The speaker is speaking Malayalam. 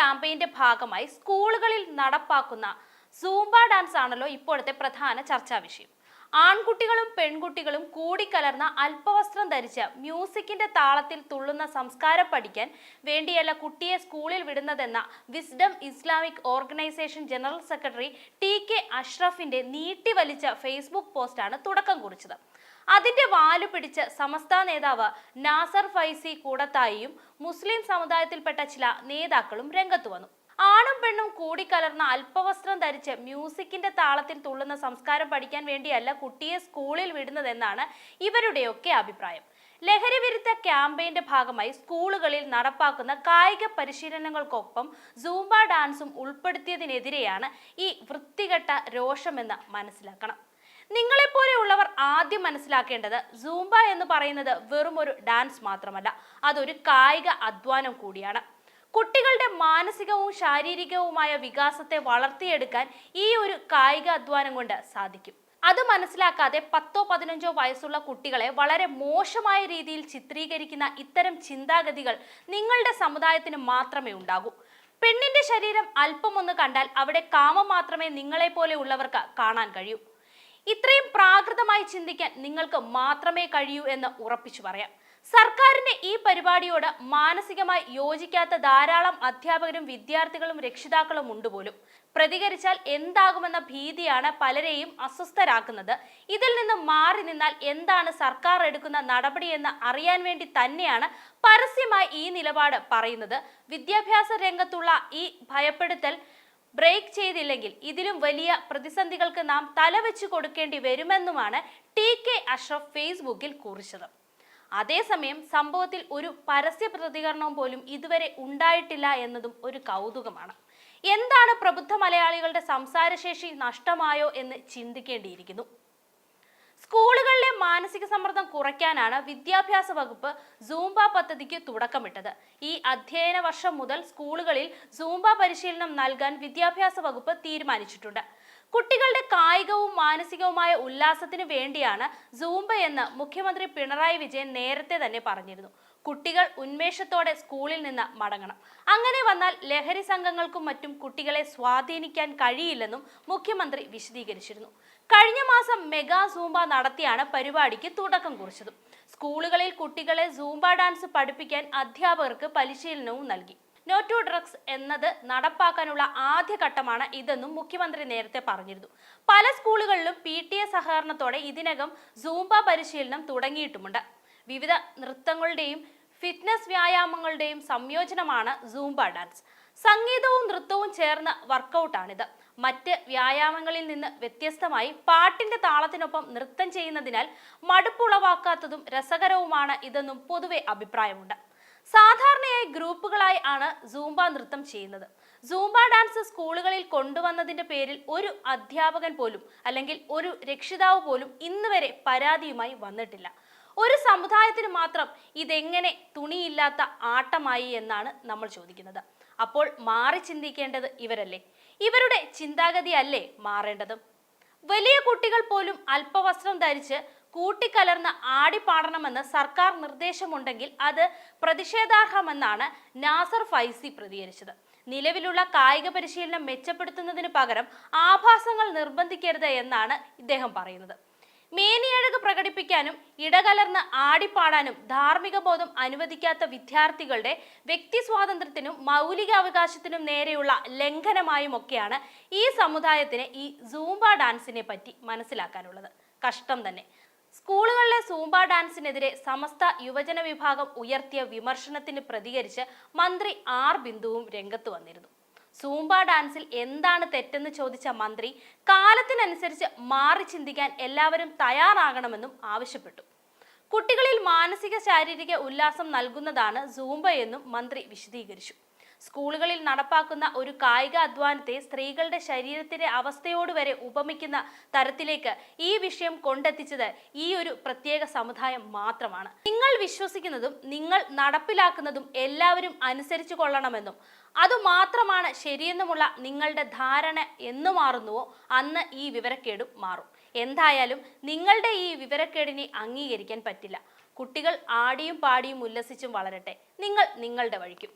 ക്യാമ്പയിന്റെ ഭാഗമായി സ്കൂളുകളിൽ നടപ്പാക്കുന്ന സൂംബ ഡാൻസ് ആണല്ലോ ഇപ്പോഴത്തെ പ്രധാന ചർച്ചാ വിഷയം. ആൺകുട്ടികളും പെൺകുട്ടികളും കൂടിക്കലർന്ന അല്പവസ്ത്രം ധരിച്ച് മ്യൂസിക്കിന്റെ താളത്തിൽ തുള്ളുന്ന സംസ്കാരം പഠിക്കാൻ വേണ്ടിയല്ല കുട്ടിയെ സ്കൂളിൽ വിടുന്നതെന്ന wisdom Islamic organisation general secretary T K അഷ്റഫിന്റെ നീട്ടിവലിച്ച ഫേസ്ബുക്ക് പോസ്റ്റാണ് തുടക്കം കുറിച്ചത്. അതിന്റെ വാൽ പിടിച്ച് സമസ്ത നേതാവ് നാസർ ഫൈസി കൂടത്തായിയും മുസ്ലിം സമുദായത്തിൽപ്പെട്ട ചില നേതാക്കളും രംഗത്തു വന്നു. ആണും പെണ്ണും കൂടിക്കലർന്ന അല്പവസ്ത്രം ധരിച്ച് മ്യൂസിക്കിന്റെ താളത്തിൽ തുള്ളുന്ന സംസ്കാരം പഠിക്കാൻ വേണ്ടിയല്ല കുട്ടിയെ സ്കൂളിൽ വിടുന്നതെന്നാണ് ഇവരുടെയൊക്കെ അഭിപ്രായം. ലഹരി വിരുദ്ധ ക്യാമ്പയിന്റെ ഭാഗമായി സ്കൂളുകളിൽ നടപ്പാക്കുന്ന കായിക പരിശീലനങ്ങൾക്കൊപ്പം സൂംബ ഡാൻസും ഉൾപ്പെടുത്തിയതിനെതിരെയാണ് ഈ വൃത്തികെട്ട രോഷമെന്ന് മനസ്സിലാക്കണം. നിങ്ങളെപ്പോലെയുള്ളവർ ആദ്യം മനസ്സിലാക്കേണ്ടത് സൂംബ എന്ന് പറയുന്നത് വെറും ഒരു ഡാൻസ് മാത്രമല്ല അതൊരു കായിക അധ്വാനം കൂടിയാണ്. കുട്ടികളുടെ മാനസികവും ശാരീരികവുമായ വികാസത്തെ വളർത്തിയെടുക്കാൻ ഈ ഒരു കായിക അധ്വാനം കൊണ്ട് സാധിക്കും. അത് മനസ്സിലാക്കാതെ പത്തോ പതിനഞ്ചോ വയസ്സുള്ള കുട്ടികളെ വളരെ മോശമായ രീതിയിൽ ചിത്രീകരിക്കുന്ന ഇത്തരം ചിന്താഗതികൾ നിങ്ങളുടെ സമുദായത്തിന് മാത്രമേ ഉണ്ടാകൂ. പെണ്ണിന്റെ ശരീരം അല്പമൊന്ന് കണ്ടാൽ അവിടെ കാമം മാത്രമേ നിങ്ങളെ പോലെ ഉള്ളവർക്ക് കാണാൻ കഴിയൂ. ഇത്രയും പ്രാകൃതമായി ചിന്തിക്കാൻ നിങ്ങൾക്ക് മാത്രമേ കഴിയൂ എന്ന് ഉറപ്പിച്ചു പറയാം. സർക്കാരിന്റെ ഈ പരിപാടിയോട് മാനസികമായി യോജിക്കാത്ത ധാരാളം അധ്യാപകരും വിദ്യാർത്ഥികളും രക്ഷിതാക്കളും ഉണ്ട് പോലും. പ്രതികരിച്ചാൽ എന്താകുമെന്ന ഭീതിയാണ് പലരെയും അസ്വസ്ഥരാക്കുന്നത്. ഇതിൽ നിന്ന് മാറി നിന്നാൽ എന്താണ് സർക്കാർ എടുക്കുന്ന നടപടിയെന്ന് അറിയാൻ വേണ്ടി തന്നെയാണ് പരസ്യമായി ഈ നിലപാട് പറയുന്നത്. വിദ്യാഭ്യാസ രംഗത്തുള്ള ഈ ഭയപ്പെടുത്തൽ ബ്രേക്ക് ചെയ്തില്ലെങ്കിൽ ഇതിലും വലിയ പ്രതിസന്ധികൾക്ക് നാം തലവെച്ച് കൊടുക്കേണ്ടി വരുമെന്നുമാണ് ടി കെ അഷ്റഫ് ഫേസ്ബുക്കിൽ കുറിച്ചത്. അതേസമയം സംഭവത്തിൽ ഒരു പരസ്യ പ്രതികരണവും പോലും ഇതുവരെ ഉണ്ടായിട്ടില്ല എന്നതും ഒരു കൗതുകമാണ്. എന്താണ് പ്രബുദ്ധ മലയാളികളുടെ സംസാരശേഷി നഷ്ടമായോ എന്ന് ചിന്തിക്കേണ്ടിയിരിക്കുന്നു? സ്കൂളുകളിലെ മാനസിക സമ്മർദ്ദം കുറയ്ക്കാനാണ് വിദ്യാഭ്യാസ വകുപ്പ് സൂംബ പദ്ധതിക്ക് തുടക്കമിട്ടത്. ഈ അധ്യയന വർഷം മുതൽ സ്കൂളുകളിൽ സൂംബ പരിശീലനം നൽകാൻ വിദ്യാഭ്യാസ വകുപ്പ് തീരുമാനിച്ചിട്ടുണ്ട്. കുട്ടികളുടെ കായികവും മാനസികവുമായ ഉല്ലാസത്തിനു വേണ്ടിയാണ് സൂംബ എന്ന് മുഖ്യമന്ത്രി പിണറായി വിജയൻ നേരത്തെ തന്നെ പറഞ്ഞിരുന്നു. കുട്ടികൾ ഉന്മേഷത്തോടെ സ്കൂളിൽ നിന്ന് മടങ്ങണം. അങ്ങനെ വന്നാൽ ലഹരി സംഘങ്ങൾക്കും മറ്റും കുട്ടികളെ സ്വാധീനിക്കാൻ കഴിയില്ലെന്നും മുഖ്യമന്ത്രി വിശദീകരിച്ചിരുന്നു. കഴിഞ്ഞ മാസം മെഗാ സൂംബ നടത്തിയാണ് പരിപാടിക്ക് തുടക്കം കുറിച്ചത്. സ്കൂളുകളിൽ കുട്ടികളെ സൂംബ ഡാൻസ് പഠിപ്പിക്കാൻ അധ്യാപകർക്ക് പരിശീലനവും നൽകി. നോ ടു ഡ്രഗ്സ് എന്നത് നടപ്പാക്കാനുള്ള ആദ്യ ഘട്ടമാണ് ഇതെന്നും മുഖ്യമന്ത്രി നേരത്തെ പറഞ്ഞിരുന്നു. പല സ്കൂളുകളിലും പി ടി എ സഹകരണത്തോടെ ഇതിനകം സൂംബ പരിശീലനം തുടങ്ങിയിട്ടുമുണ്ട്. വിവിധ നൃത്തങ്ങളുടെയും ഫിറ്റ്നസ് വ്യായാമങ്ങളുടെയും സംയോജനമാണ് സൂംബ ഡാൻസ് സംഗീതവും നൃത്തവും ചേർന്ന വർക്കൗട്ടാണിത് മറ്റ് വ്യായാമങ്ങളിൽ നിന്ന് വ്യത്യസ്തമായി പാട്ടിന്റെ താളത്തിനൊപ്പം നൃത്തം ചെയ്യുന്നതിനാൽ മടുപ്പുളവാക്കാത്തതും രസകരവുമാണ് ഇതെന്നും പൊതുവെ അഭിപ്രായമുണ്ട്. സാധാരണയായി ഗ്രൂപ്പുകളായി ആണ് സൂംബ നൃത്തം ചെയ്യുന്നത്. സൂംബ ഡാൻസ് സ്കൂളുകളിൽ കൊണ്ടുവന്നതിന്റെ പേരിൽ ഒരു അധ്യാപകൻ പോലും അല്ലെങ്കിൽ ഒരു രക്ഷിതാവ് പോലും ഇന്നുവരെ പരാതിയുമായി വന്നിട്ടില്ല. ഒരു സമുദായത്തിന് മാത്രം ഇതെങ്ങനെ തുണിയില്ലാത്ത ആട്ടമായി എന്നാണ് നമ്മൾ ചോദിക്കുന്നത്. അപ്പോൾ മാറി ചിന്തിക്കേണ്ടത് ഇവരല്ലേ? ഇവരുടെ ചിന്താഗതി അല്ലേ മാറേണ്ടത്? വലിയ കുട്ടികൾ പോലും അല്പവസ്ത്രം ധരിച്ച് കൂട്ടിക്കലർന്ന് ആടിപ്പാടണമെന്ന് സർക്കാർ നിർദ്ദേശമുണ്ടെങ്കിൽ അത് പ്രതിഷേധാർഹമെന്നാണ് നാസർ ഫൈസി പ്രതികരിച്ചത്. നിലവിലുള്ള കായിക പരിശീലനം മെച്ചപ്പെടുത്തുന്നതിന് പകരം ആഭാസങ്ങൾ നിർബന്ധിക്കരുത് എന്നാണ് ഇദ്ദേഹം പറയുന്നത്. മേനിയഴക് പ്രകടിപ്പിക്കാനും ഇടകലർന്ന് ആടിപ്പാടാനും ധാർമ്മിക ബോധം അനുവദിക്കാത്ത വിദ്യാർത്ഥികളുടെ വ്യക്തി സ്വാതന്ത്ര്യത്തിനും മൗലിക അവകാശത്തിനും നേരെയുള്ള ലംഘനമായുമൊക്കെയാണ് ഈ സമുദായത്തിന് ഈ സൂംബ ഡാൻസിനെ പറ്റി മനസ്സിലാക്കാനുള്ളത്. കഷ്ടം തന്നെ. സ്കൂളുകളിലെ സൂംബ ഡാൻസിനെതിരെ സമസ്ത യുവജന വിഭാഗം ഉയർത്തിയ വിമർശനത്തിന് പ്രതികരിച്ച് മന്ത്രി ആർ ബിന്ദുവും രംഗത്ത് വന്നിരുന്നു. സൂംബ ഡാൻസിൽ എന്താണ് തെറ്റെന്ന് ചോദിച്ച മന്ത്രി കാലത്തിനനുസരിച്ച് മാറി ചിന്തിക്കാൻ എല്ലാവരും തയ്യാറാകണമെന്നും ആവശ്യപ്പെട്ടു. കുട്ടികളിൽ മാനസിക ശാരീരിക ഉല്ലാസം നൽകുന്നതാണ് സൂംബ എന്നും മന്ത്രി വിശദീകരിച്ചു. സ്കൂളുകളിൽ നടപ്പാക്കുന്ന ഒരു കായിക അധ്വാനത്തെ സ്ത്രീകളുടെ ശരീരത്തിന്റെ അവസ്ഥയോട് വരെ ഉപമിക്കുന്ന തരത്തിലേക്ക് ഈ വിഷയം കൊണ്ടെത്തിച്ചത് ഈ ഒരു പ്രത്യേക സമുദായം മാത്രമാണ്. നിങ്ങൾ വിശ്വസിക്കുന്നതും നിങ്ങൾ നടപ്പിലാക്കുന്നതും എല്ലാവരും അനുസരിച്ചു കൊള്ളണമെന്നും അതുമാത്രമാണ് ശരിയെന്നുമുള്ള നിങ്ങളുടെ ധാരണ എന്ന് മാറുന്നുവോ അന്ന് ഈ വിവരക്കേടും മാറും. എന്തായാലും നിങ്ങളുടെ ഈ വിവരക്കേടിനെ അംഗീകരിക്കാൻ പറ്റില്ല. കുട്ടികൾ ആടിയും പാടിയും ഉല്ലസിച്ചും വളരട്ടെ. നിങ്ങൾ നിങ്ങളുടെ വഴിക്കും.